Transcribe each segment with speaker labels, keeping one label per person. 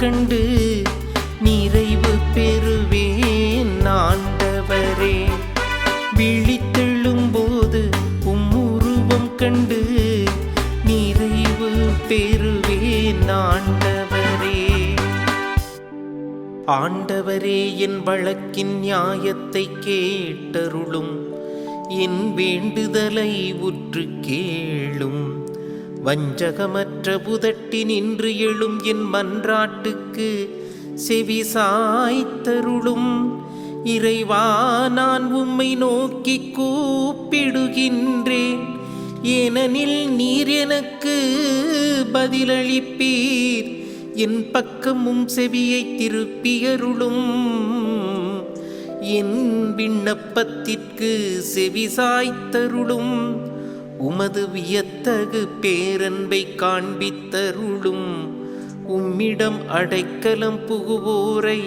Speaker 1: கண்டு நிறைவு பெறுவேன் ஆண்டவரே. விழித்தெழும் போது உம்முருவம் கண்டு நிறைவு பெறுவேன் ஆண்டவரே. ஆண்டவரே என் வழக்கின் நியாயத்தை கேட்டருளும். என் வேண்டுதலை உற்று கேளும். வஞ்சகமற்ற புதட்டி நின்று எழும் என் மன்றாட்டுக்கு செவி சாய்த்தருளும். இறைவா நான் உம்மை நோக்கி கூப்பிடுகின்றேன். ஏனெனில் நீர் எனக்கு பதிலளிப்பீர். என் பக்கமும் செவியை திருப்பியருளும். என் விண்ணப்பத்திற்கு செவி சாய்த்தருளும். உமது வியத் வியத்தகு பேரன்பை காண்பித்தருளும். உம்மிடம் அடைக்கலம் புகுவோரை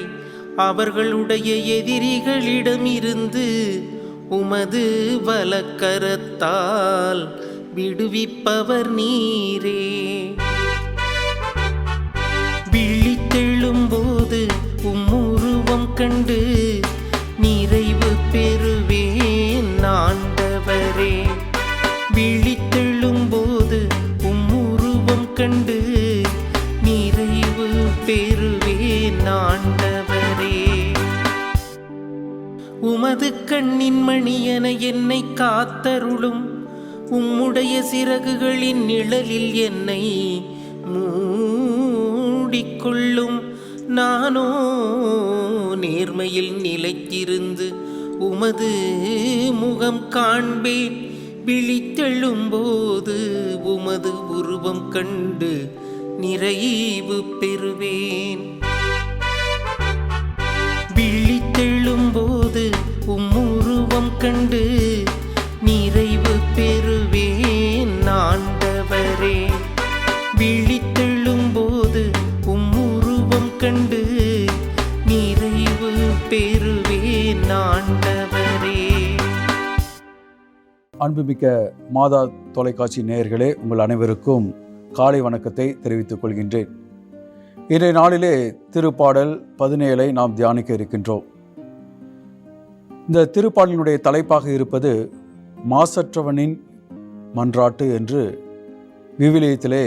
Speaker 1: அவர்களுடைய எதிரிகளிடமிருந்து உமது வலக்கரத்தால் விடுவிப்பவர் நீரே. விழித்தெழும்போது உம்முருவம் கண்டு உமது கண்ணின் மணியன என்னை காத்தருளும். உம்முடைய சிறகுகளின் நிழலில் என்னை மூடிக்கொள்ளும். நானோ நேர்மையில் நிலைத்திருந்து உமது முகம் காண்பேன். விழித்தெழும்போது உமது உருவம் கண்டு நிறைவு பெறுவேன். விழித்தெழும்போது கண்டு நிறைவு பெறுவேன் ஆண்டவரே. விழித்தெழும்போது போது உம்முருவம் கண்டு நிறைவு பெறுவேன் ஆண்டவரே.
Speaker 2: அன்புமிக்க மாதா தொலைக்காட்சி நேயர்களே உங்கள் அனைவருக்கும் காலை வணக்கத்தை தெரிவித்துக் கொள்கின்றேன். இன்றைய நாளிலே திருப்பாடல் பதினேழை நாம் தியானிக்க இருக்கின்றோம். இந்த திருப்பாடலினுடைய தலைப்பாக இருப்பது மாசற்றவனின் மன்றாட்டு என்று விவிலியத்திலே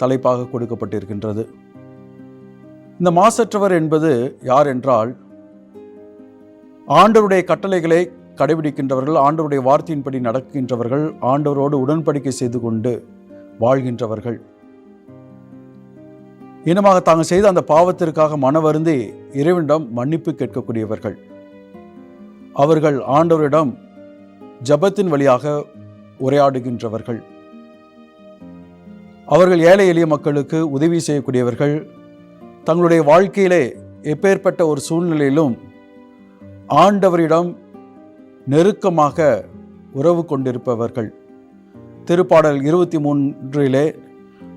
Speaker 2: தலைப்பாக கொடுக்கப்பட்டிருக்கின்றது. இந்த மாசற்றவர் என்பது யார் என்றால் ஆண்டவருடைய கட்டளைகளை கடைபிடிக்கின்றவர்கள் ஆண்டவருடைய வார்த்தையின்படி நடக்கின்றவர்கள் ஆண்டவரோடு உடன்படிக்கை செய்து கொண்டு வாழ்கின்றவர்கள். இனமாக தாங்கள் செய்த அந்த பாவத்திற்காக மன வருந்தி இறைவனிடம் மன்னிப்பு கேட்கக்கூடியவர்கள். அவர்கள் ஆண்டவரிடம் ஜபத்தின் வழியாக உரையாடுகின்றவர்கள். அவர்கள் ஏழை எளிய மக்களுக்கு உதவி செய்யக்கூடியவர்கள். தங்களுடைய வாழ்க்கையிலே எப்பேற்பட்ட ஒரு சூழ்நிலையிலும் ஆண்டவரிடம் நெருக்கமாக உறவு கொண்டிருப்பவர்கள். திருப்பாடல் இருபத்தி மூன்றிலே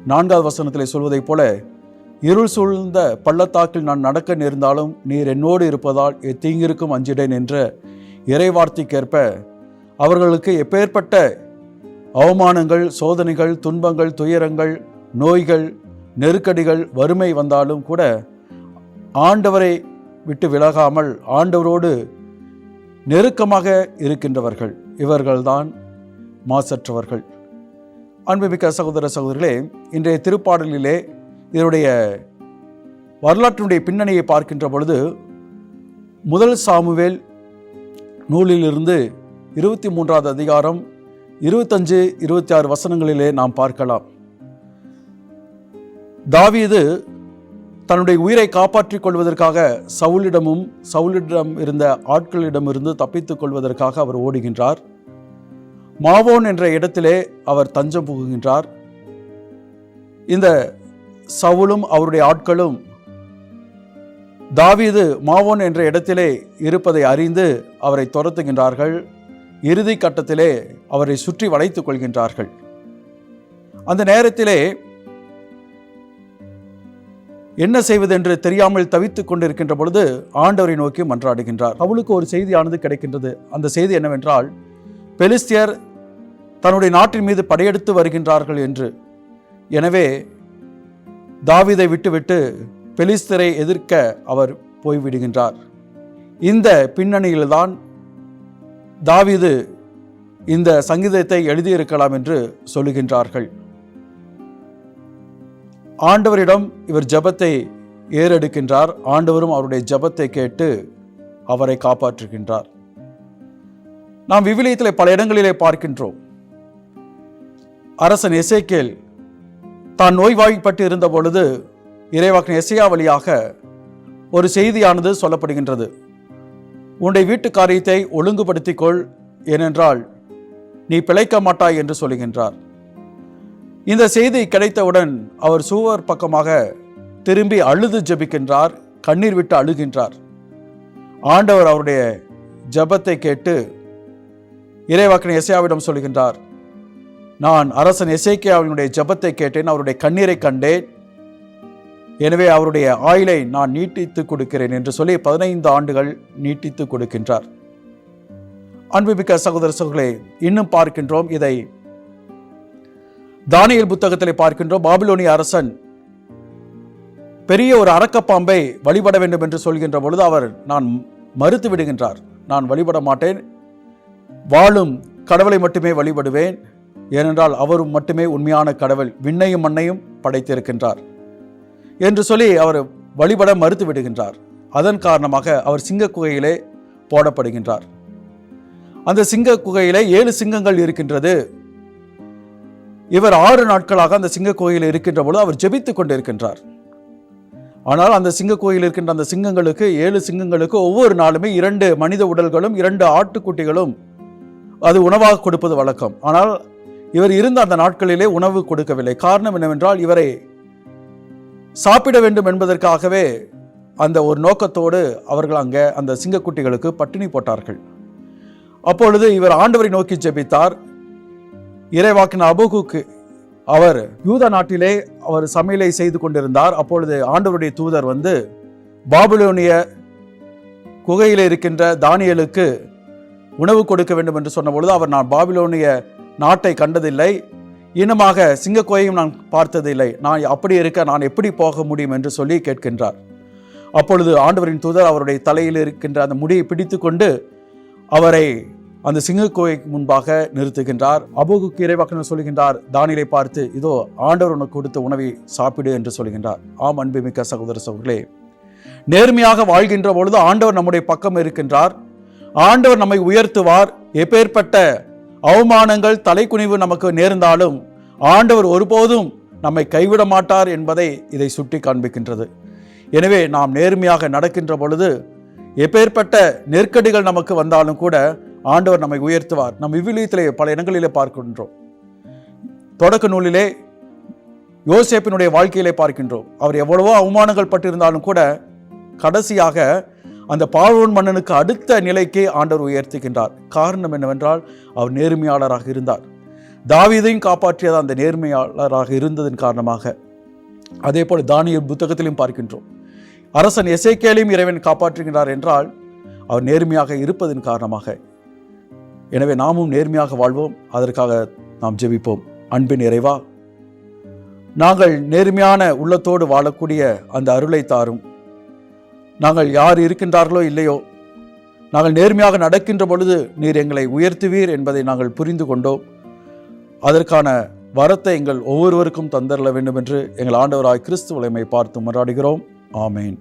Speaker 2: நான்காவது வசனத்திலே சொல்வதைப் போல இருள் சூழ்ந்த பள்ளத்தாக்கில் நான் நடக்க நேர்ந்தாலும் நீர் என்னோடு இருப்பதால் எத்தீங்கிருக்கும் அஞ்சிடேன் என்ற இறைவார்த்தைக்கேற்ப அவர்களுக்கு எப்பேற்பட்ட அவமானங்கள் சோதனைகள் துன்பங்கள் துயரங்கள் நோய்கள் நெருக்கடிகள் வறுமை வந்தாலும் கூட ஆண்டவரை விட்டு விலகாமல் ஆண்டவரோடு நெருக்கமாக இருக்கின்றவர்கள். இவர்கள்தான் மாசற்றவர்கள். அன்புமிக்க சகோதர சகோதரிகளே இன்றைய திருப்பாடலிலே இதனுடைய வரலாற்றினுடைய பின்னணியை பார்க்கின்ற பொழுது முதல் சாமுவேல் நூலிலிருந்து இருபத்தி மூன்றாவது அதிகாரம் இருபத்தஞ்சு இருபத்தி ஆறு வசனங்களிலே நாம் பார்க்கலாம். தாவீது தன்னுடைய உயிரை காப்பாற்றிக் கொள்வதற்காக சவுலிடமும் சவுலிடம் இருந்த ஆட்களிடமிருந்து தப்பித்துக் கொள்வதற்காக அவர் ஓடுகின்றார். மாவோன் என்ற இடத்திலே அவர் தஞ்சம் புகுகின்றார். இந்த சவுலும் அவருடைய ஆட்களும் தாவீது மாவோன் என்ற இடத்திலே இருப்பதை அறிந்து அவரை துரத்துகின்றார்கள். இறுதி கட்டத்திலே அவரை சுற்றி வளைத்துக் கொள்கின்றார்கள். அந்த நேரத்திலே என்ன செய்வதென்று தெரியாமல் தவித்துக் கொண்டிருக்கின்ற பொழுது ஆண்டவரை நோக்கி மன்றாடுகின்றார். அவளுக்கு ஒரு செய்தியானது கிடைக்கின்றது. அந்த செய்தி என்னவென்றால் பெலிஸ்தியர் தன்னுடைய நாட்டின் மீது படையெடுத்து வருகின்றார்கள் என்று. எனவே தாவிதை விட்டுவிட்டு பெலிஸ்தரை எதிர்க்க அவர் போய்விடுகின்றார். இந்த பின்னணியில்தான் தாவிது இந்த சங்கீதத்தை எழுதியிருக்கலாம் என்று சொல்லுகின்றார்கள். ஆண்டவரிடம் இவர் ஜெபத்தை ஏறெடுக்கின்றார். ஆண்டவரும் அவருடைய ஜெபத்தை கேட்டு அவரை காப்பாற்றுகின்றார். நாம் விவிலியத்தில் பல இடங்களிலே பார்க்கின்றோம். அரசன் எசேக்கேல் தான் நோய்வாய்ப்பட்டு இருந்த பொழுது இறைவாக்கின் எசையா வழியாக ஒரு செய்தியானது சொல்லப்படுகின்றது. உன்னுடைய வீட்டு காரியத்தை ஒழுங்குபடுத்திக்கொள் ஏனென்றால் நீ பிழைக்க மாட்டாய் என்று சொல்லுகின்றார். இந்த செய்தி கிடைத்தவுடன் அவர் சுவர் பக்கமாக திரும்பி அழுது ஜெபிக்கின்றார் கண்ணீர் விட்டு அழுகின்றார். ஆண்டவர் அவருடைய ஜபத்தை கேட்டு இறைவாக்கின எசையாவிடம் சொல்கின்றார் நான் அரசன் எசேக்கியாவினுடைய ஜெபத்தை கேட்டேன் அவருடைய கண்ணீரை கண்டேன். எனவே அவருடைய ஆயுளை நான் நீட்டித்து கொடுக்கிறேன் என்று சொல்லி பதினைந்து ஆண்டுகள் நீட்டித்து கொடுக்கின்றார். அன்புமிக்க சகோதர சகோதரே இன்னும் பார்க்கின்றோம் இதை. தானியல் புத்தகத்திலே பார்க்கின்றோம் பாபிலோனிய அரசன் பெரிய ஒரு அரக்கப்பாம்பை வழிபட வேண்டும் என்று சொல்கின்ற பொழுது அவர் நான் மறுத்து விடுகின்றார் நான் வழிபட மாட்டேன் வாழும் கடவுளை மட்டுமே வழிபடுவேன் ஏனென்றால் அவரும் மட்டுமே உண்மையான கடவுள் விண்ணையும் மண்ணையும் படைத்திருக்கின்றார். என்று சொல்லி அவர் வழிபட மறுத்து விடுகின்றார். அதன் காரணமாக அவர் சிங்க குகையிலே போடப்படுகின்றார். அந்த சிங்க குகையிலே ஏழு சிங்கங்கள் இருக்கின்றது. இவர் ஆறு நாட்களாக அந்த சிங்க கோயில் இருக்கின்ற பொழுது அவர் ஜெபித்துக் கொண்டிருக்கின்றார். ஆனால் அந்த சிங்க கோயில் இருக்கின்ற அந்த சிங்கங்களுக்கு ஏழு சிங்கங்களுக்கு ஒவ்வொரு நாளுமே இரண்டு மனித உடல்களும் இரண்டு ஆட்டுக்குட்டிகளும் அது உணவாக கொடுப்பது வழக்கம். ஆனால் இவர் இருந்த அந்த நாட்களிலே உணவு கொடுக்கவில்லை. காரணம் என்னவென்றால் இவரை சாப்பிட வேண்டும் என்பதற்காகவே அந்த ஒரு நோக்கத்தோடு அவர்கள் அங்கே அந்த சிங்கக்குட்டிகளுக்கு பட்டினி போட்டார்கள். அப்பொழுது இவர் ஆண்டவரை நோக்கி ஜெபித்தார். இறைவாக்கின அபுகுக்கு அவர் யூத நாட்டிலே அவர் சமையலை செய்து கொண்டிருந்தார். அப்பொழுது ஆண்டவருடைய தூதர் வந்து பாபிலோனிய குகையில் இருக்கின்ற தானியலுக்கு உணவு கொடுக்க வேண்டும் என்று சொன்னபொழுது அவர் நான் பாபிலோனிய நாட்டை கண்டதில்லை. இனமாக சிங்கக்கோயையும் நான் பார்த்ததில்லை. நான் அப்படி இருக்க நான் எப்படி போக முடியும் என்று சொல்லி கேட்கின்றார். அப்பொழுது ஆண்டவரின் தூதர் அவருடைய தலையில் இருக்கின்ற அந்த முடியை பிடித்து கொண்டு அவரை அந்த சிங்கக்கோய்க்கு முன்பாக நிறுத்துகின்றார். அபோகுக்கு இறைவாக்கன் சொல்கின்றார். தானியலை பார்த்து இதோ ஆண்டவர் உனக்கு கொடுத்த உணவை சாப்பிடு என்று சொல்கின்றார். ஆம் அன்புமிக்க சகோதர சகோதரர்களே நேர்மையாக வாழ்கின்ற பொழுது ஆண்டவர் நம்முடைய பக்கம் இருக்கின்றார். ஆண்டவர் நம்மை உயர்த்துவார். எப்பேற்பட்ட அவமானங்கள் தலைக்குனிவு நமக்கு நேர்ந்தாலும் ஆண்டவர் ஒருபோதும் நம்மை கைவிட மாட்டார் என்பதை இதை சுட்டி காண்பிக்கின்றது. எனவே நாம் நேர்மையாக நடக்கின்ற பொழுது எப்பேற்பட்ட நெருக்கடிகள் நமக்கு வந்தாலும் கூட ஆண்டவர் நம்மை உயர்த்துவார். நம் விவிலியத்திலே பல இடங்களிலே பார்க்கின்றோம். தொடக்க நூலிலே யோசேப்பினுடைய வாழ்க்கையிலே பார்க்கின்றோம். அவர் எவ்வளவோ அவமானங்கள் பட்டிருந்தாலும் கூட கடைசியாக அந்த பார்வோன் மன்னனுக்கு அடுத்த நிலைக்கே ஆண்டவர் உயர்த்துகின்றார். காரணம் என்னவென்றால் அவர் நேர்மையாளராக இருந்தார். தாவீதையும் காப்பாற்றியது அந்த நேர்மையாளராக இருந்ததன் காரணமாக. அதே போல் தானியல் புத்தகத்திலும் பார்க்கின்றோம். அரசன் எசைக்கேலையும் இறைவன் காப்பாற்றுகின்றார் என்றால் அவர் நேர்மையாக இருப்பதன் காரணமாக. எனவே நாமும் நேர்மையாக வாழ்வோம். அதற்காக நாம் ஜெபிப்போம். அன்பின் இறைவா நாங்கள் நேர்மையான உள்ளத்தோடு வாழக்கூடிய அந்த அருளை தாரும். நாங்கள் யார் இருக்கின்றார்களோ இல்லையோ நாங்கள் நேர்மையாக நடக்கின்ற பொழுது நீர் எங்களை உயர்த்துவீர் என்பதை நாங்கள் புரிந்து கொண்டோம். அதற்கான வரத்தை எங்கள் ஒவ்வொருவருக்கும் தந்தரல வேண்டும் என்று எங்கள் ஆண்டவராய் கிறிஸ்து உலைமை பார்த்து மன்றாடுகிறோம். ஆமேன்.